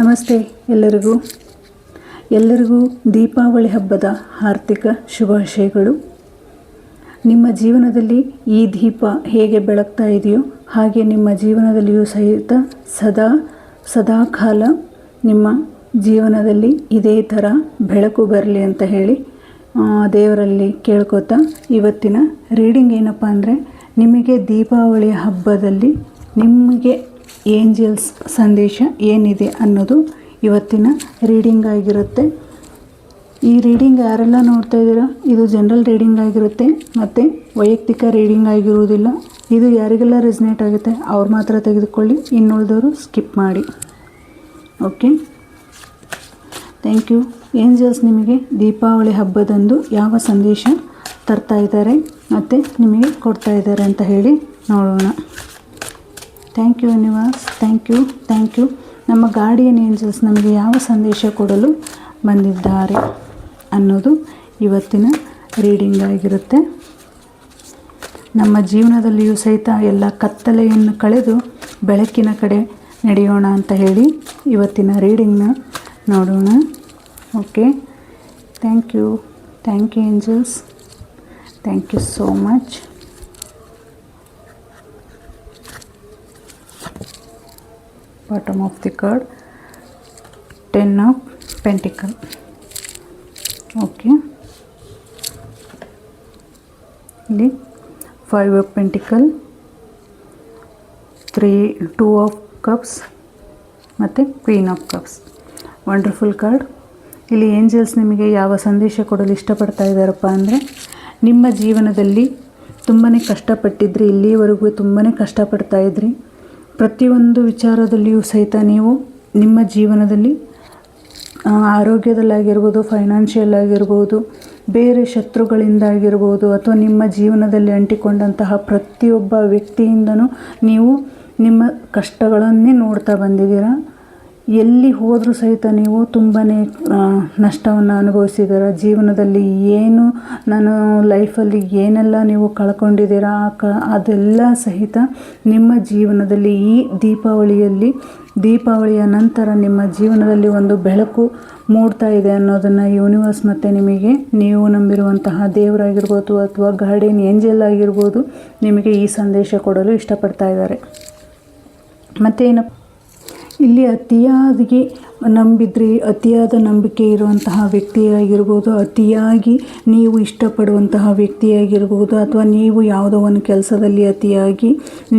ನಮಸ್ತೆ ಎಲ್ಲರಿಗೂ. ಎಲ್ಲರಿಗೂ ದೀಪಾವಳಿ ಹಬ್ಬದ ಆರ್ಥಿಕ ಶುಭಾಶಯಗಳು. ನಿಮ್ಮ ಜೀವನದಲ್ಲಿ ಈ ದೀಪ ಹೇಗೆ ಬೆಳಗ್ತಾ ಇದೆಯೋ ಹಾಗೆ ನಿಮ್ಮ ಜೀವನದಲ್ಲಿಯೂ ಸಹಿತ ಸದಾ ಸದಾಕಾಲ ನಿಮ್ಮ ಜೀವನದಲ್ಲಿ ಇದೇ ಥರ ಬೆಳಕು ಬರಲಿ ಅಂತ ಹೇಳಿ ದೇವರಲ್ಲಿ ಕೇಳ್ಕೊತಾ ಇವತ್ತಿನ ರೀಡಿಂಗ್ ಏನಪ್ಪ ಅಂದರೆ ನಿಮಗೆ ದೀಪಾವಳಿ ಹಬ್ಬದಲ್ಲಿ ನಿಮಗೆ ಏಂಜಲ್ಸ್ ಸಂದೇಶ ಏನಿದೆ ಅನ್ನೋದು ಇವತ್ತಿನ ರೀಡಿಂಗ್ ಆಗಿರುತ್ತೆ. ಈ ರೀಡಿಂಗ್ ಯಾರೆಲ್ಲ ನೋಡ್ತಾ ಇದ್ದೀರಾ? ಇದು ಜನರಲ್ ರೀಡಿಂಗ್ ಆಗಿರುತ್ತೆ ಮತ್ತು ವೈಯಕ್ತಿಕ ರೀಡಿಂಗ್ ಆಗಿರುವುದಿಲ್ಲ. ಇದು ಯಾರಿಗೆಲ್ಲ ರೆಸಿನೇಟ್ ಆಗುತ್ತೆ ಅವ್ರು ಮಾತ್ರ ತೆಗೆದುಕೊಳ್ಳಿ, ಇನ್ನುಳಿದವರು ಸ್ಕಿಪ್ ಮಾಡಿ. ಓಕೆ ಥ್ಯಾಂಕ್ ಯು ಏಂಜಲ್ಸ್ ನಿಮಗೆ ದೀಪಾವಳಿ ಹಬ್ಬದಂದು ಯಾವ ಸಂದೇಶ ತರ್ತಾ ಇದ್ದಾರೆ ಮತ್ತು ನಿಮಗೆ ಕೊಡ್ತಾ ಇದ್ದಾರೆ ಅಂತ ಹೇಳಿ ನೋಡೋಣ. Thank you Nivas thank you thank you ನಮ್ಮ ಗಾರ್ಡಿಯನ್ ಏಂಜಲ್ಸ್ ನಮಗೆ ಯಾವ ಸಂದೇಶ ಕೊಡಲು ಬಂದಿದ್ದಾರೆ ಅನ್ನೋದು ಇವತ್ತಿನ ರೀಡಿಂಗ್ ಆಗಿರುತ್ತೆ. ನಮ್ಮ ಜೀವನದಲ್ಲಿಯೂ ಸಹಿತ ಎಲ್ಲ ಕತ್ತಲೆಯನ್ನು ಕಳೆದು ಬೆಳಕಿನ ಕಡೆ ನಡೆಯೋಣ ಅಂತ ಹೇಳಿ ಇವತ್ತಿನ ರೀಡಿಂಗ್ನ ನೋಡೋಣ. Okay thank you thank you angels thank you so much bottom of the card 10 of pentacle. Okay. ಇಲ್ಲಿ five of pentacle three two of cups ಮತ್ತು queen of cups wonderful card ಇಲ್ಲಿ ಏಂಜಲ್ಸ್ ನಿಮಗೆ ಯಾವ ಸಂದೇಶ ಕೊಡಲು ಇಷ್ಟಪಡ್ತಾ ಇದ್ದಾರಪ್ಪ ಅಂದರೆ, ನಿಮ್ಮ ಜೀವನದಲ್ಲಿ ತುಂಬಾ ಕಷ್ಟಪಟ್ಟಿದ್ರಿ ಇಲ್ಲಿಯವರೆಗೂ ತುಂಬಾ ಕಷ್ಟಪಡ್ತಾ ಇದ್ರಿ. ಪ್ರತಿಯೊಂದು ವಿಚಾರದಲ್ಲಿಯೂ ಸಹಿತ ನೀವು ನಿಮ್ಮ ಜೀವನದಲ್ಲಿ ಆರೋಗ್ಯದಲ್ಲಾಗಿರ್ಬೋದು ಫೈನಾನ್ಷಿಯಲ್ ಆಗಿರ್ಬೋದು ಬೇರೆ ಶತ್ರುಗಳಿಂದಾಗಿರ್ಬೋದು, ಅಥವಾ ನಿಮ್ಮ ಜೀವನದಲ್ಲಿ ಅಂಟಿಕೊಂಡಂತಹ ಪ್ರತಿಯೊಬ್ಬ ವ್ಯಕ್ತಿಯಿಂದನೂ ನೀವು ನಿಮ್ಮ ಕಷ್ಟಗಳನ್ನೇ ನೋಡ್ತಾ ಬಂದಿದ್ದೀರಾ? ಎಲ್ಲಿ ಹೋದರೂ ಸಹಿತ ನೀವು ತುಂಬಾ ನಷ್ಟವನ್ನು ಅನುಭವಿಸಿದ್ದೀರ? ಜೀವನದಲ್ಲಿ ಏನು, ನಾನು ಲೈಫಲ್ಲಿ ಏನೆಲ್ಲ ನೀವು ಕಳ್ಕೊಂಡಿದ್ದೀರಾ? ಕ, ಅದೆಲ್ಲ ಸಹಿತ ನಿಮ್ಮ ಜೀವನದಲ್ಲಿ ಈ ದೀಪಾವಳಿಯಲ್ಲಿ, ದೀಪಾವಳಿಯ ನಂತರ ನಿಮ್ಮ ಜೀವನದಲ್ಲಿ ಒಂದು ಬೆಳಕು ಮೂಡ್ತಾ ಇದೆ ಅನ್ನೋದನ್ನು ಯೂನಿವರ್ಸ್ ಮತ್ತು ನಿಮಗೆ, ನೀವು ನಂಬಿರುವಂತಹ ದೇವರಾಗಿರ್ಬೋದು ಅಥವಾ ಗಾರ್ಡಿಯನ್ ಏಂಜಲ್ ಆಗಿರ್ಬೋದು ನಿಮಗೆ ಈ ಸಂದೇಶ ಕೊಡಲು ಇಷ್ಟಪಡ್ತಾ ಇದ್ದಾರೆ. ಮತ್ತೇನಪ್ಪ ಇಲ್ಲಿ ಅತಿಯಾಗಿ ನಂಬಿದ್ರಿ, ಅತಿಯಾದ ನಂಬಿಕೆ ಇರುವಂತಹ ವ್ಯಕ್ತಿಯಾಗಿರ್ಬೋದು, ಅತಿಯಾಗಿ ನೀವು ಇಷ್ಟಪಡುವಂತಹ ವ್ಯಕ್ತಿಯಾಗಿರ್ಬೋದು, ಅಥವಾ ನೀವು ಯಾವುದೋ ಒಂದು ಕೆಲಸದಲ್ಲಿ ಅತಿಯಾಗಿ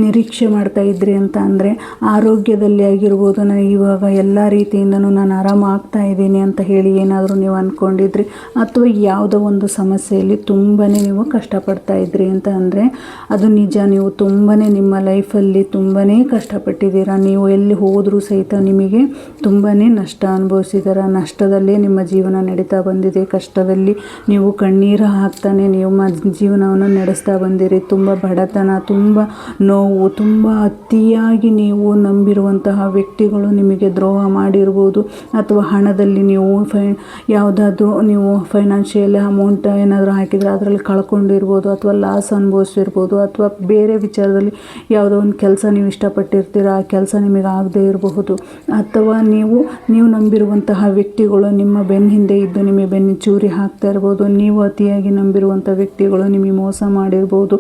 ನಿರೀಕ್ಷೆ ಮಾಡ್ತಾ ಇದ್ರಿ ಅಂತ ಅಂದರೆ ಆರೋಗ್ಯದಲ್ಲಿ ಆಗಿರ್ಬೋದು, ನಾನು ಇವಾಗ ಎಲ್ಲ ರೀತಿಯಿಂದನೂ ನಾನು ಆರಾಮ ಆಗ್ತಾ ಇದ್ದೀನಿ ಅಂತ ಹೇಳಿ ಏನಾದರೂ ನೀವು ಅಂದ್ಕೊಂಡಿದ್ರಿ ಅಥವಾ ಯಾವುದೋ ಒಂದು ಸಮಸ್ಯೆಯಲ್ಲಿ ತುಂಬಾ ನೀವು ಕಷ್ಟಪಡ್ತಾ ಇದ್ರಿ ಅಂತ ಅಂದರೆ ಅದು ನಿಜ, ನೀವು ತುಂಬಾ ನಿಮ್ಮ ಲೈಫಲ್ಲಿ ತುಂಬಾ ಕಷ್ಟಪಟ್ಟಿದ್ದೀರಾ, ನೀವು ಎಲ್ಲಿ ಹೋದರೂ ಸಹಿತ ನಿಮಗೆ ತುಂಬಾ ನಷ್ಟ ಅನುಭವಿಸಿದಾರ ನಷ್ಟದಲ್ಲೇ ನಿಮ್ಮ ಜೀವನ ನಡೀತಾ ಬಂದಿದೆ. ಕಷ್ಟದಲ್ಲಿ ನೀವು ಕಣ್ಣೀರು ಹಾಕ್ತಾನೆ ನಿಮ್ಮ ಜೀವನವನ್ನು ನಡೆಸ್ತಾ ಬಂದಿರಿ. ತುಂಬ ಬಡತನ, ತುಂಬ ನೋವು, ತುಂಬ ಅತಿಯಾಗಿ ನೀವು ನಂಬಿರುವಂತಹ ವ್ಯಕ್ತಿಗಳು ನಿಮಗೆ ದ್ರೋಹ ಮಾಡಿರ್ಬೋದು. ಅಥವಾ ಹಣದಲ್ಲಿ ನೀವು ಫೈ ಯಾವುದಾದ್ರೂ ನೀವು ಫೈನಾನ್ಷಿಯಲ್ ಅಮೌಂಟ್ ಏನಾದರೂ ಹಾಕಿದರೆ ಅದರಲ್ಲಿ ಕಳ್ಕೊಂಡಿರ್ಬೋದು ಅಥವಾ ಲಾಸ್ ಅನುಭವಿಸಿರ್ಬೋದು ಅಥವಾ ಬೇರೆ ವಿಚಾರದಲ್ಲಿ ಯಾವುದೋ ಒಂದು ಕೆಲಸ ನೀವು ಇಷ್ಟಪಟ್ಟಿರ್ತೀರ, ಆ ಕೆಲಸ ನಿಮಗೆ ಆಗದೇ ಇರಬಹುದು. ಅಥವಾ ನೀವು ನೀವು ನಂಬಿರುವಂತಹ ವ್ಯಕ್ತಿಗಳು ನಿಮ್ಮ ಬೆನ್ನ ಹಿಂದೆ ಇದ್ದು ನಿಮಗೆ ಬೆನ್ನು ಚೂರಿ ಹಾಕ್ತಾ ಇರ್ಬೋದು, ನೀವು ಅತಿಯಾಗಿ ನಂಬಿರುವಂಥ ವ್ಯಕ್ತಿಗಳು ನಿಮಗೆ ಮೋಸ ಮಾಡಿರ್ಬೋದು.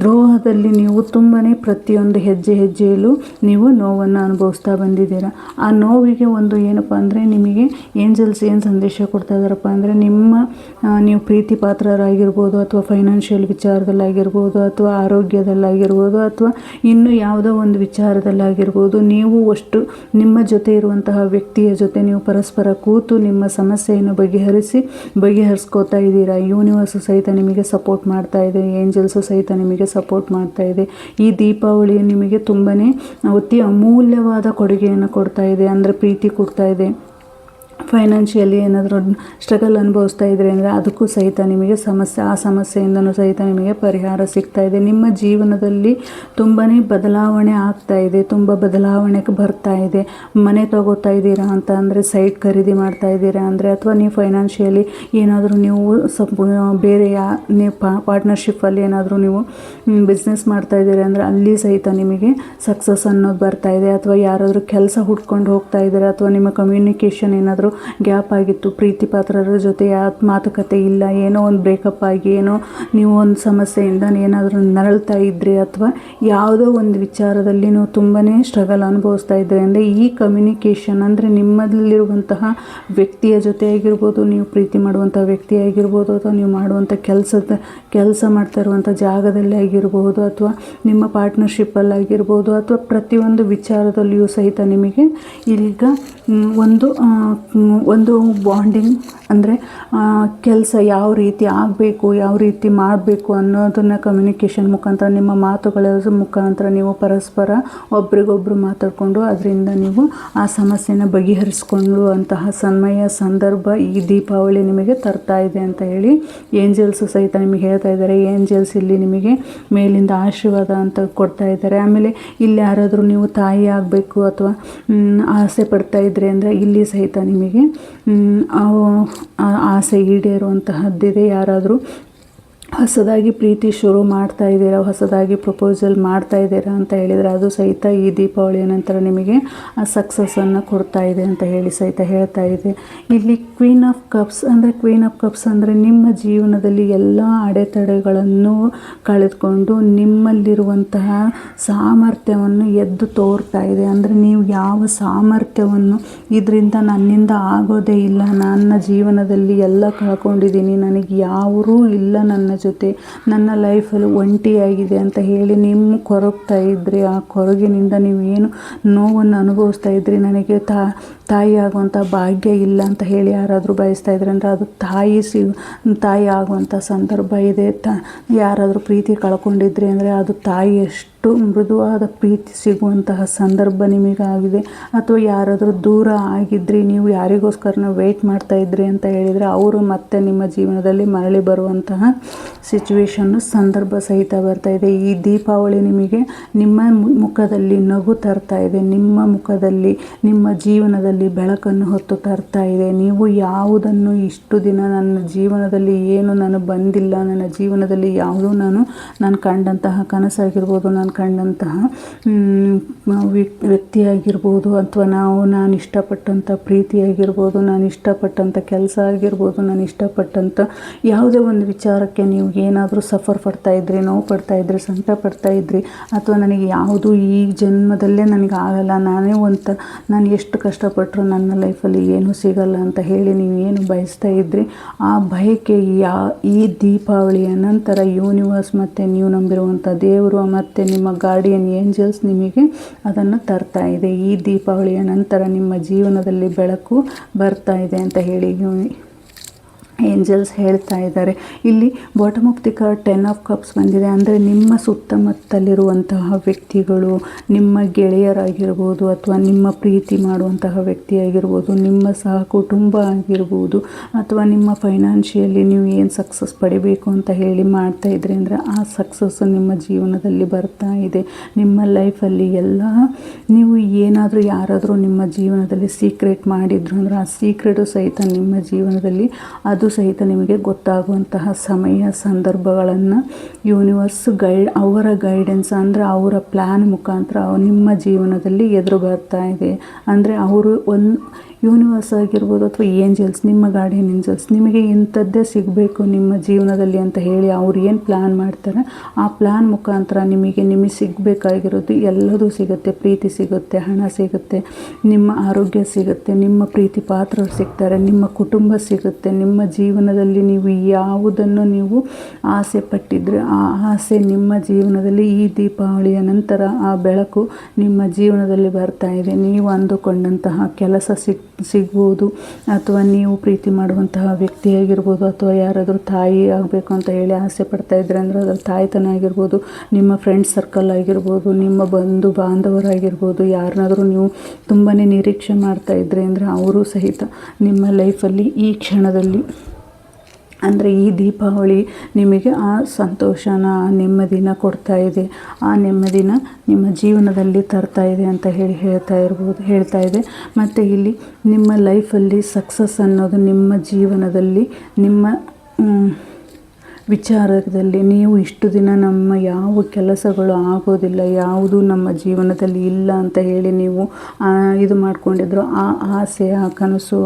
ದ್ರೋಹದಲ್ಲಿ ನೀವು ತುಂಬಾ ಪ್ರತಿಯೊಂದು ಹೆಜ್ಜೆ ಹೆಜ್ಜೆಯಲ್ಲೂ ನೀವು ನೋವನ್ನು ಅನುಭವಿಸ್ತಾ ಬಂದಿದ್ದೀರಾ? ಆ ನೋವಿಗೆ ಒಂದು ಏನಪ್ಪ ಅಂದರೆ ನಿಮಗೆ ಏಂಜಲ್ಸ್ ಏನು ಸಂದೇಶ ಕೊಡ್ತಾ ಇದ್ದಾರಪ್ಪ ಅಂದರೆ ನಿಮ್ಮ ನೀವು ಪ್ರೀತಿ ಪಾತ್ರರಾಗಿರ್ಬೋದು ಅಥವಾ ಫೈನಾನ್ಷಿಯಲ್ ವಿಚಾರದಲ್ಲಾಗಿರ್ಬೋದು ಅಥವಾ ಆರೋಗ್ಯದಲ್ಲಾಗಿರ್ಬೋದು ಅಥವಾ ಇನ್ನು ಯಾವುದೋ ಒಂದು ವಿಚಾರದಲ್ಲಾಗಿರ್ಬೋದು, ನೀವು ಅಷ್ಟು ನಿಮ್ಮ ಜೊತೆ ಇರುವಂತಹ ವ್ಯಕ್ತಿಯ ಜೊತೆ ನೀವು ಪರಸ್ಪರ ಕೂತು ನಿಮ್ಮ ಸಮಸ್ಯೆಯನ್ನು ಬಗೆಹರಿಸಿ, ಬಗೆಹರಿಸ್ಕೋತಾ ಇದ್ದೀರಾ? ಯೂನಿವರ್ಸು ಸಹಿತ ನಿಮಗೆ ಸಪೋರ್ಟ್ ಮಾಡ್ತಾ ಇದೆ, ಏಂಜಲ್ಸು ಸಹಿತ ನಿಮಗೆ ಸಪೋರ್ಟ್ ಮಾಡ್ತಾ ಇದೆ. ಈ ದೀಪಾವಳಿ ನಿಮಗೆ ತುಂಬಾ ಅತಿ ಅಮೂಲ್ಯವಾದ ಕೊಡುಗೆಯನ್ನು ಕೊಡ್ತಾ ಇದೆ, ಅಂದರೆ ಪ್ರೀತಿ ಕೊಡ್ತಾ ಇದೆ. ಫೈನಾನ್ಷಿಯಲಿ ಏನಾದರೂ ಸ್ಟ್ರಗಲ್ ಅನುಭವಿಸ್ತಾ ಇದ್ರಿ ಅಂದರೆ ಅದಕ್ಕೂ ಸಹಿತ ನಿಮಗೆ ಸಮಸ್ಯೆ, ಆ ಸಮಸ್ಯೆಯಿಂದನೂ ಸಹಿತ ನಿಮಗೆ ಪರಿಹಾರ ಸಿಗ್ತಾ ಇದೆ. ನಿಮ್ಮ ಜೀವನದಲ್ಲಿ ತುಂಬಾ ಬದಲಾವಣೆ ಆಗ್ತಾ ಇದೆ, ತುಂಬ ಬದಲಾವಣೆಗೆ ಬರ್ತಾ ಇದೆ. ಮನೆ ತಗೋತಾ ಇದ್ದೀರಾ ಅಂತ ಅಂದರೆ ಸೈಟ್ ಖರೀದಿ ಮಾಡ್ತಾ ಇದ್ದೀರಾ ಅಂದರೆ ಅಥವಾ ನೀವು ಫೈನಾನ್ಷಿಯಲಿ ಏನಾದರೂ ನೀವು ಸಪ್ ಬೇರೆ ಯಾ, ನೀವು ಪಾರ್ಟ್ನರ್ಶಿಪ್ಪಲ್ಲಿ ಏನಾದರೂ ನೀವು ಬಿಸ್ನೆಸ್ ಮಾಡ್ತಾ ಇದ್ದೀರಾ ಅಂದರೆ ಅಲ್ಲಿ ಸಹಿತ ನಿಮಗೆ ಸಕ್ಸಸ್ ಅನ್ನೋದು ಬರ್ತಾ ಇದೆ. ಅಥವಾ ಯಾರಾದರೂ ಕೆಲಸ ಹುಡ್ಕೊಂಡು ಹೋಗ್ತಾ ಇದ್ದೀರಾ ಅಥವಾ ನಿಮ್ಮ ಕಮ್ಯುನಿಕೇಷನ್ ಏನಾದರೂ ಗ್ಯಾಪ್ ಆಗಿತ್ತು. ಪ್ರೀತಿ ಪಾತ್ರರ ಜೊತೆ ಮಾತುಕತೆ ಇಲ್ಲ. ಏನೋ ಒಂದು ಬ್ರೇಕಪ್ ಆಗಿ, ಏನೋ ನೀವು ಒಂದು ಸಮಸ್ಯೆಯಿಂದ ಏನಾದರೂ ನರಳ್ತಾ ಇದ್ರಿ ಅಥವಾ ಯಾವುದೋ ಒಂದು ವಿಚಾರದಲ್ಲಿ ನೀವು ತುಂಬಾ ಸ್ಟ್ರಗಲ್ ಅನುಭವಿಸ್ತಾ ಇದ್ರಿ ಅಂದರೆ ಈ ಕಮ್ಯುನಿಕೇಷನ್ ಅಂದರೆ ನಿಮ್ಮಲ್ಲಿರುವಂತಹ ವ್ಯಕ್ತಿಯ ಜೊತೆ ಆಗಿರ್ಬೋದು, ನೀವು ಪ್ರೀತಿ ಮಾಡುವಂಥ ವ್ಯಕ್ತಿ ಆಗಿರ್ಬೋದು ಅಥವಾ ನೀವು ಮಾಡುವಂಥ ಕೆಲಸದ, ಕೆಲಸ ಮಾಡ್ತಾ ಇರುವಂಥ ಜಾಗದಲ್ಲಿ ಆಗಿರ್ಬೋದು ಅಥವಾ ನಿಮ್ಮ ಪಾರ್ಟ್ನರ್ಶಿಪ್ಪಲ್ಲಿ ಆಗಿರ್ಬೋದು ಅಥವಾ ಪ್ರತಿಯೊಂದು ವಿಚಾರದಲ್ಲಿಯೂ ಸಹಿತ ನಿಮಗೆ ಈಗ ಒಂದು ಒಂದು ಬಾಂಡಿಂಗ್ ಅಂದರೆ ಕೆಲಸ ಯಾವ ರೀತಿ ಆಗಬೇಕು, ಯಾವ ರೀತಿ ಮಾಡಬೇಕು ಅನ್ನೋದನ್ನು ಕಮ್ಯುನಿಕೇಷನ್ ಮುಖಾಂತರ, ನಿಮ್ಮ ಮಾತುಗಳ ಮುಖಾಂತರ ನೀವು ಪರಸ್ಪರ ಒಬ್ರಿಗೊಬ್ರು ಮಾತಾಡಿಕೊಂಡು ಅದರಿಂದ ನೀವು ಆ ಸಮಸ್ಯೆನ ಬಗೆಹರಿಸ್ಕೊಳ್ಳುವಂತಹ ಸಮಯ, ಸಂದರ್ಭ ಈ ದೀಪಾವಳಿ ನಿಮಗೆ ತರ್ತಾ ಇದೆ ಅಂತ ಹೇಳಿ ಏಂಜಲ್ಸು ಸಹಿತ ನಿಮಗೆ ಹೇಳ್ತಾ ಇದ್ದಾರೆ. ಏಂಜಲ್ಸ್ ಇಲ್ಲಿ ನಿಮಗೆ ಮೇಲಿಂದ ಆಶೀರ್ವಾದ ಅಂತ ಕೊಡ್ತಾ ಇದ್ದಾರೆ. ಆಮೇಲೆ ಇಲ್ಲಿ ಯಾರಾದರೂ ನೀವು ತಾಯಿ ಆಗಬೇಕು ಅಥವಾ ಆಸೆ ಪಡ್ತಾ ಇದ್ರಿ ಅಂದರೆ ಇಲ್ಲಿ ಸಹಿತ ನಿಮಗೆ ಆ ಆಸೆ ಈಡೇರುವಂತಹದ್ದಿದೆ. ಯಾರಾದರೂ ಹೊಸದಾಗಿ ಪ್ರೀತಿ ಶುರು ಮಾಡ್ತಾ ಇದ್ದೀರಾ, ಹೊಸದಾಗಿ ಪ್ರಪೋಸಲ್ ಮಾಡ್ತಾ ಇದ್ದೀರಾ ಅಂತ ಹೇಳಿದರೆ ಅದು ಸಹಿತ ಈ ದೀಪಾವಳಿಯ ನಂತರ ನಿಮಗೆ ಆ ಸಕ್ಸಸ್ಸನ್ನು ಕೊಡ್ತಾ ಇದೆ ಅಂತ ಹೇಳಿ ಸಹಿತ ಹೇಳ್ತಾ ಇದೆ. ಇಲ್ಲಿ ಕ್ವೀನ್ ಆಫ್ ಕಪ್ಸ್ ಅಂದರೆ ಕ್ವೀನ್ ಆಫ್ ಕಪ್ಸ್ ಅಂದರೆ ನಿಮ್ಮ ಜೀವನದಲ್ಲಿ ಎಲ್ಲ ಅಡೆತಡೆಗಳನ್ನು ಕಳೆದುಕೊಂಡು ನಿಮ್ಮಲ್ಲಿರುವಂತಹ ಸಾಮರ್ಥ್ಯವನ್ನು ಎದ್ದು ತೋರ್ತಾ ಇದೆ. ಅಂದರೆ ನೀವು ಯಾವ ಸಾಮರ್ಥ್ಯವನ್ನು ಇದರಿಂದ ನನ್ನಿಂದ ಆಗೋದೇ ಇಲ್ಲ. ನನ್ನ ಜೀವನದಲ್ಲಿ ಎಲ್ಲ ಕಳ್ಕೊಂಡಿದ್ದೀನಿ. ನನಗೆ ಯಾರೂ ಇಲ್ಲ ನನ್ನ ಜೊತೆ ನನ್ನ ಲೈಫಲ್ಲಿ ಒಂಟಿಯಾಗಿದೆ ಅಂತ ಹೇಳಿ ನಿಮ್ಮ ಕೊರಗ್ತಾ ಇದ್ರಿ. ಆ ಕೊರಗಿನಿಂದ ನೀವು ಏನು ನೋವನ್ನು ಅನುಭವಿಸ್ತಾ ಇದ್ರಿ? ನನಗೆ ತಾ, ತಾಯಿ ಆಗುವಂಥ ಭಾಗ್ಯ ಇಲ್ಲ ಅಂತ ಹೇಳಿ ಯಾರಾದರೂ ಬಯಸ್ತಾ ಇದ್ರೆ ಅಂದರೆ ಅದು ತಾಯಿ ಸಿ, ತಾಯಿ ಆಗುವಂಥ ಸಂದರ್ಭ ಇದೆ. ತ, ಯಾರಾದರೂ ಪ್ರೀತಿ ಕಳ್ಕೊಂಡಿದ್ರಿ ಅಂದರೆ ಅದು ತಾಯಿ ಎಷ್ಟು ಮೃದುವಾದ ಪ್ರೀತಿ ಸಿಗುವಂತಹ ಸಂದರ್ಭ ನಿಮಗಾಗಿದೆ. ಅಥವಾ ಯಾರಾದರೂ ದೂರ ಆಗಿದ್ರಿ, ನೀವು ಯಾರಿಗೋಸ್ಕರನ ವೆಯ್ಟ್ ಮಾಡ್ತಾ ಇದ್ರಿ ಅಂತ ಹೇಳಿದರೆ ಅವರು ಮತ್ತೆ ನಿಮ್ಮ ಜೀವನದಲ್ಲಿ ಮರಳಿ ಬರುವಂತಹ ಸಿಚುವೇಶನ್ನು ಸಂದರ್ಭ ಸಹಿತ ಬರ್ತಾ ಇದೆ. ಈ ದೀಪಾವಳಿ ನಿಮಗೆ ನಿಮ್ಮ ಮುಖದಲ್ಲಿ ನಗು ತರ್ತಾ ಇದೆ. ನಿಮ್ಮ ಮುಖದಲ್ಲಿ, ನಿಮ್ಮ ಜೀವನದಲ್ಲಿ ಬೆಳಕನ್ನು ಹೊತ್ತು ತರ್ತಾ ಇದೆ. ನೀವು ಯಾವುದನ್ನು ಇಷ್ಟು ದಿನ ನನ್ನ ಜೀವನದಲ್ಲಿ ಏನು ನಾನು ಬಂದಿಲ್ಲ, ನನ್ನ ಜೀವನದಲ್ಲಿ ಯಾವುದೂ ನಾನು ನಾನು ಕಂಡಂತಹ ಕನಸಾಗಿರ್ಬೋದು, ನಾನು ಕಂಡಂತಹ ವ್ಯಕ್ತಿಯಾಗಿರ್ಬೋದು ಅಥವಾ ನಾವು, ನಾನು ಇಷ್ಟಪಟ್ಟಂಥ ಪ್ರೀತಿಯಾಗಿರ್ಬೋದು, ನಾನು ಇಷ್ಟಪಟ್ಟಂಥ ಕೆಲಸ ಆಗಿರ್ಬೋದು, ನಾನು ಇಷ್ಟಪಟ್ಟಂಥ ಯಾವುದೇ ಒಂದು ವಿಚಾರಕ್ಕೆ ನೀವು ಏನಾದರೂ ಸಫರ್ ಪಡ್ತಾ ಇದ್ರಿ, ನೋವು ಪಡ್ತಾ ಇದ್ರಿ, ಸಂಕಟ ಪಡ್ತಾ ಇದ್ರಿ, ಅಥವಾ ನನಗೆ ಯಾವುದು ಈ ಜನ್ಮದಲ್ಲೇ ನನಗೆ ಆಗಲ್ಲ, ನಾನೇ ಒಂಥ ನಾನು ಎಷ್ಟು ಕಷ್ಟಪಟ್ಟರು ನನ್ನ ಲೈಫಲ್ಲಿ ಏನೂ ಸಿಗಲ್ಲ ಅಂತ ಹೇಳಿ ನೀವು ಏನು ಬಯಸ್ತಾ ಇದ್ರಿ, ಆ ಬಯಕೆ ಯಾ, ಈ ದೀಪಾವಳಿಯ ನಂತರ ಯೂನಿವರ್ಸ್ ಮತ್ತು ನೀವು ನಂಬಿರುವಂಥ ದೇವರು ಮತ್ತು ನಿಮ್ಮ ಗಾರ್ಡಿಯನ್ ಏಂಜಲ್ಸ್ ನಿಮಗೆ ಅದನ್ನು ತರ್ತಾ ಇದೆ. ಈ ದೀಪಾವಳಿಯ ನಂತರ ನಿಮ್ಮ ಜೀವನದಲ್ಲಿ ಬೆಳಕು ಬರ್ತಾ ಇದೆ ಅಂತ ಹೇಳಿ ಏಂಜಲ್ಸ್ ಹೇಳ್ತಾ ಇದ್ದಾರೆ. ಇಲ್ಲಿ bottom of ten of cups ಬಂದಿದೆ. ಅಂದರೆ ನಿಮ್ಮ ಸುತ್ತಮುತ್ತಲಿರುವಂತಹ ವ್ಯಕ್ತಿಗಳು, ನಿಮ್ಮ ಗೆಳೆಯರಾಗಿರ್ಬೋದು ಅಥವಾ ನಿಮ್ಮ ಪ್ರೀತಿ ಮಾಡುವಂತಹ ವ್ಯಕ್ತಿಯಾಗಿರ್ಬೋದು, ನಿಮ್ಮ ಸಹ ಕುಟುಂಬ ಆಗಿರ್ಬೋದು, ಅಥವಾ ನಿಮ್ಮ ಫೈನಾನ್ಷಿಯಲಿ ನೀವು ಏನು ಸಕ್ಸಸ್ ಪಡಿಬೇಕು ಅಂತ ಹೇಳಿ ಮಾಡ್ತಾ ಇದ್ರಿ ಅಂದರೆ ಆ ಸಕ್ಸಸ್ಸು ನಿಮ್ಮ ಜೀವನದಲ್ಲಿ ಬರ್ತಾ ಇದೆ. ನಿಮ್ಮ ಲೈಫಲ್ಲಿ ಎಲ್ಲ ನೀವು ಏನಾದರೂ ಯಾರಾದರೂ ನಿಮ್ಮ ಜೀವನದಲ್ಲಿ ಸೀಕ್ರೆಟ್ ಮಾಡಿದ್ರು ಅಂದರೆ ಆ ಸೀಕ್ರೆಟು ಸಹಿತ ನಿಮ್ಮ ಜೀವನದಲ್ಲಿ ಅದು ಸಹಿತ ನಿಮಗೆ ಗೊತ್ತಾಗುವಂತಹ ಸಮಯ, ಸಂದರ್ಭಗಳನ್ನು ಯೂನಿವರ್ಸ್ ಗೈಡ್ ಅವರ ಗೈಡೆನ್ಸ್ ಅಂದರೆ ಅವರ ಪ್ಲ್ಯಾನ್ ಮುಖಾಂತರ ನಿಮ್ಮ ಜೀವನದಲ್ಲಿ ಎದುರು ಬರ್ತಾ ಇದೆ. ಅಂದರೆ ಅವರು ಒಂದು ಯೂನಿವರ್ಸ್ ಆಗಿರ್ಬೋದು ಅಥವಾ ಏಂಜಲ್ಸ್, ನಿಮ್ಮ ಗಾರ್ಡಿಯನ್ ಏಂಜಲ್ಸ್ ನಿಮಗೆ ಇಂಥದ್ದೇ ಸಿಗಬೇಕು ನಿಮ್ಮ ಜೀವನದಲ್ಲಿ ಅಂತ ಹೇಳಿ ಅವ್ರು ಏನು ಪ್ಲ್ಯಾನ್ ಮಾಡ್ತಾರೆ, ಆ ಪ್ಲ್ಯಾನ್ ಮುಖಾಂತರ ನಿಮಗೆ ನಿಮಗೆ ಸಿಗಬೇಕಾಗಿರೋದು ಎಲ್ಲದೂ ಸಿಗುತ್ತೆ. ಪ್ರೀತಿ ಸಿಗುತ್ತೆ, ಹಣ ಸಿಗುತ್ತೆ, ನಿಮ್ಮ ಆರೋಗ್ಯ ಸಿಗುತ್ತೆ, ನಿಮ್ಮ ಪ್ರೀತಿ ಪಾತ್ರರು ಸಿಗ್ತಾರೆ, ನಿಮ್ಮ ಕುಟುಂಬ ಸಿಗುತ್ತೆ, ನಿಮ್ಮ ಜೀವನದಲ್ಲಿ ನೀವು ಯಾವುದನ್ನು ನೀವು ಆಸೆ ಪಟ್ಟಿದ್ರೆ ಆ ಆಸೆ ನಿಮ್ಮ ಜೀವನದಲ್ಲಿ ಈ ದೀಪಾವಳಿಯ ನಂತರ ಆ ಬೆಳಕು ನಿಮ್ಮ ಜೀವನದಲ್ಲಿ ಬರ್ತಾ ಇದೆ. ನೀವು ಅಂದುಕೊಂಡಂತಹ ಕೆಲಸ ಸಿಕ್ ಸಿಗ್ಬೋದು ಅಥವಾ ನೀವು ಪ್ರೀತಿ ಮಾಡುವಂತಹ ವ್ಯಕ್ತಿ ಆಗಿರ್ಬೋದು ಅಥವಾ ಯಾರಾದರೂ ತಾಯಿ ಆಗಬೇಕು ಅಂತ ಹೇಳಿ ಆಸೆ ಪಡ್ತಾ ಇದ್ರೆ ಅಂದರೆ ಅದರ ತಾಯ್ತನ ಆಗಿರ್ಬೋದು, ನಿಮ್ಮ ಫ್ರೆಂಡ್ ಸರ್ಕಲ್ ಆಗಿರ್ಬೋದು, ನಿಮ್ಮ ಬಂಧು ಬಾಂಧವರಾಗಿರ್ಬೋದು ಯಾರನ್ನಾದರೂ ನೀವು ತುಂಬಾ ನಿರೀಕ್ಷೆ ಮಾಡ್ತಾ ಇದ್ರಿ ಅಂದರೆ ಅವರು ಸಹಿತ ನಿಮ್ಮ ಲೈಫಲ್ಲಿ ಈ ಕ್ಷಣದಲ್ಲಿ ಅಂದರೆ ಈ ದೀಪಾವಳಿ ನಿಮಗೆ ಆ ಸಂತೋಷನ ಆ ನೆಮ್ಮದಿನ ಕೊಡ್ತಾ ಇದೆ. ಆ ನೆಮ್ಮದಿನ ನಿಮ್ಮ ಜೀವನದಲ್ಲಿ ತರ್ತಾ ಇದೆ ಅಂತ ಹೇಳಿ ಹೇಳ್ತಾ ಇರ್ಬೋದು, ಹೇಳ್ತಾ ಇದೆ. ಮತ್ತು ಇಲ್ಲಿ ನಿಮ್ಮ ಲೈಫಲ್ಲಿ ಸಕ್ಸಸ್ ಅನ್ನೋದು ನಿಮ್ಮ ಜೀವನದಲ್ಲಿ ನಿಮ್ಮ ವಿಚಾರದಲ್ಲಿ ನೀವು ಇಷ್ಟು ದಿನ ನಮ್ಮ ಯಾವ ಕೆಲಸಗಳು ಆಗೋದಿಲ್ಲ, ಯಾವುದು ನಮ್ಮ ಜೀವನದಲ್ಲಿ ಇಲ್ಲ ಅಂತ ಹೇಳಿ ನೀವು ಇದು ಮಾಡಿಕೊಂಡಿದ್ರು. ಆ ಆಸೆ, ಆ ಕನಸು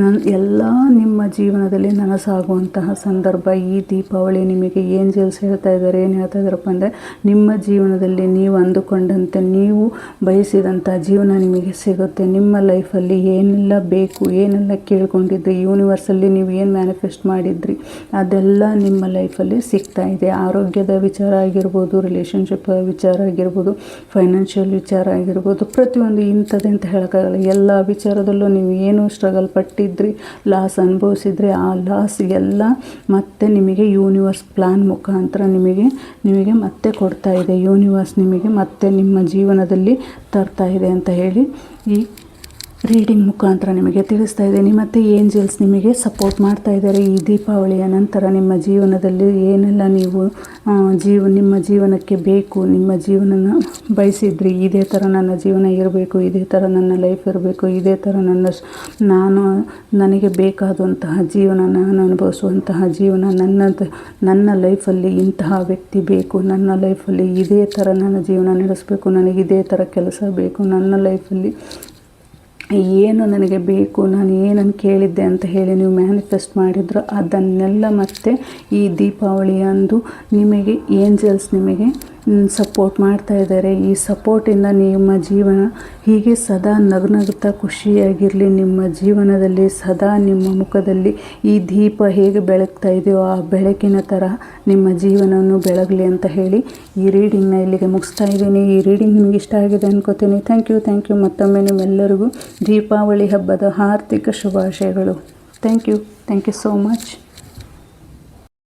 ನನ್ನ ಎಲ್ಲ ನಿಮ್ಮ ಜೀವನದಲ್ಲಿ ನನಸಾಗುವಂತಹ ಸಂದರ್ಭ ಈ ದೀಪಾವಳಿ ನಿಮಗೆ ಏಂಜಲ್ಸ್ ಹೇಳ್ತಾ ಇದ್ದಾರೆ. ಏನು ಹೇಳ್ತಾ ಇದ್ದಾರಪ್ಪ ಅಂದರೆ, ನಿಮ್ಮ ಜೀವನದಲ್ಲಿ ನೀವು ಅಂದುಕೊಂಡಂತೆ, ನೀವು ಬಯಸಿದಂಥ ಜೀವನ ನಿಮಗೆ ಸಿಗುತ್ತೆ. ನಿಮ್ಮ ಲೈಫಲ್ಲಿ ಏನೆಲ್ಲ ಬೇಕು, ಏನೆಲ್ಲ ಕೇಳ್ಕೊಂಡಿದ್ರಿ ಯೂನಿವರ್ಸಲ್ಲಿ ನೀವು ಏನು ಮ್ಯಾನಿಫೆಸ್ಟ್ ಮಾಡಿದ್ರಿ, ಅದೆಲ್ಲ ನಿಮ್ಮ ಲೈಫಲ್ಲಿ ಸಿಗ್ತಾ ಇದೆ. ಆರೋಗ್ಯದ ವಿಚಾರ ಆಗಿರ್ಬೋದು ರಿಲೇಷನ್ಶಿಪ್ ವಿಚಾರ ಆಗಿರ್ಬೋದು ಫೈನಾನ್ಷಿಯಲ್ ವಿಚಾರ ಆಗಿರ್ಬೋದು, ಪ್ರತಿಯೊಂದು ಇಂಥದ್ದು ಅಂತ ಹೇಳೋಕ್ಕಾಗಲ್ಲ. ಎಲ್ಲ ವಿಚಾರದಲ್ಲೂ ನೀವು ಏನು ಸ್ಟ್ರಗಲ್ ಪಟ್ಟಿದ್ರಿ ಲಾಸ್ ಅನುಭವಿಸಿದ್ರಿ, ಆ ಲಾಸ್ ಎಲ್ಲ ಮತ್ತೆ ನಿಮಗೆ ಯೂನಿವರ್ಸ್ ಪ್ಲ್ಯಾನ್ ಮುಖಾಂತರ ನಿಮಗೆ ನಿಮಗೆ ಮತ್ತೆ ಕೊಡ್ತಾ ಇದೆ. ಯೂನಿವರ್ಸ್ ನಿಮಗೆ ಮತ್ತೆ ನಿಮ್ಮ ಜೀವನದಲ್ಲಿ ತರ್ತಾ ಇದೆ ಅಂತ ಹೇಳಿ ಈ ರೀಡಿಂಗ್ ಮುಖಾಂತರ ನಿಮಗೆ ತಿಳಿಸ್ತಾ ಇದ್ದೀನಿ. ಮತ್ತು ಏಂಜಲ್ಸ್ ನಿಮಗೆ ಸಪೋರ್ಟ್ ಮಾಡ್ತಾ ಇದ್ದಾರೆ. ಈ ದೀಪಾವಳಿಯ ನಂತರ ನಿಮ್ಮ ಜೀವನದಲ್ಲಿ ಏನೆಲ್ಲ ನೀವು ಜೀವ, ನಿಮ್ಮ ಜೀವನಕ್ಕೆ ಬೇಕು, ನಿಮ್ಮ ಜೀವನನ ಬಯಸಿದ್ರಿ, ಇದೇ ಥರ ನನ್ನ ಜೀವನ ಇರಬೇಕು, ಇದೇ ಥರ ನನ್ನ ಲೈಫ್ ಇರಬೇಕು, ಇದೇ ಥರ ನನ್ನ ನಾನು ನನಗೆ ಬೇಕಾದಂತಹ ಜೀವನ, ನಾನು ಅನುಭವಿಸುವಂತಹ ಜೀವನ ನನ್ನ ನನ್ನ ಲೈಫಲ್ಲಿ ಇಂತಹ ವ್ಯಕ್ತಿ ಬೇಕು, ನನ್ನ ಲೈಫಲ್ಲಿ ಇದೇ ಥರ ನನ್ನ ಜೀವನ ನಡೆಸಬೇಕು, ನನಗೆ ಇದೇ ಥರ ಕೆಲಸ ಬೇಕು, ನನ್ನ ಲೈಫಲ್ಲಿ ಏನು ನನಗೆ ಬೇಕು, ನಾನು ಏನನ್ನು ಕೇಳಿದ್ದೆ ಅಂತ ಹೇಳಿ ನೀವು ಮ್ಯಾನಿಫೆಸ್ಟ್ ಮಾಡಿದ್ರು, ಅದನ್ನೆಲ್ಲ ಮತ್ತೆ ಈ ದೀಪಾವಳಿ ಅಂದು ನಿಮಗೆ, ಏಂಜಲ್ಸ್ ನಿಮಗೆ ಸಪೋರ್ಟ್ ಮಾಡ್ತಾ ಇದ್ದಾರೆ. ಈ ಸಪೋರ್ಟಿಂದ ನಿಮ್ಮ ಜೀವನ ಹೀಗೆ ಸದಾ ನಗುನಗುತ್ತಾ ಖುಷಿಯಾಗಿರಲಿ. ನಿಮ್ಮ ಜೀವನದಲ್ಲಿ ಸದಾ ನಿಮ್ಮ ಮುಖದಲ್ಲಿ ಈ ದೀಪ ಹೇಗೆ ಬೆಳಗ್ತಾ ಇದೆಯೋ ಆ ಬೆಳಕಿನ ಥರ ನಿಮ್ಮ ಜೀವನವನ್ನು ಬೆಳಗಲಿ ಅಂತ ಹೇಳಿ ಈ ರೀಡಿಂಗ್ನ ಇಲ್ಲಿಗೆ ಮುಗಿಸ್ತಾ ಇದ್ದೀನಿ. ಈ ರೀಡಿಂಗ್ ನಿಮಗೆ ಇಷ್ಟ ಆಗಿದೆ ಅನ್ಕೋತೀನಿ. ಥ್ಯಾಂಕ್ ಯು ಥ್ಯಾಂಕ್ ಯು ಮತ್ತೊಮ್ಮೆ ನಿಮ್ಮೆಲ್ಲರಿಗೂ ದೀಪಾವಳಿ ಹಬ್ಬದ ಆರ್ಥಿಕ ಶುಭಾಶಯಗಳು. Thank you thank you so much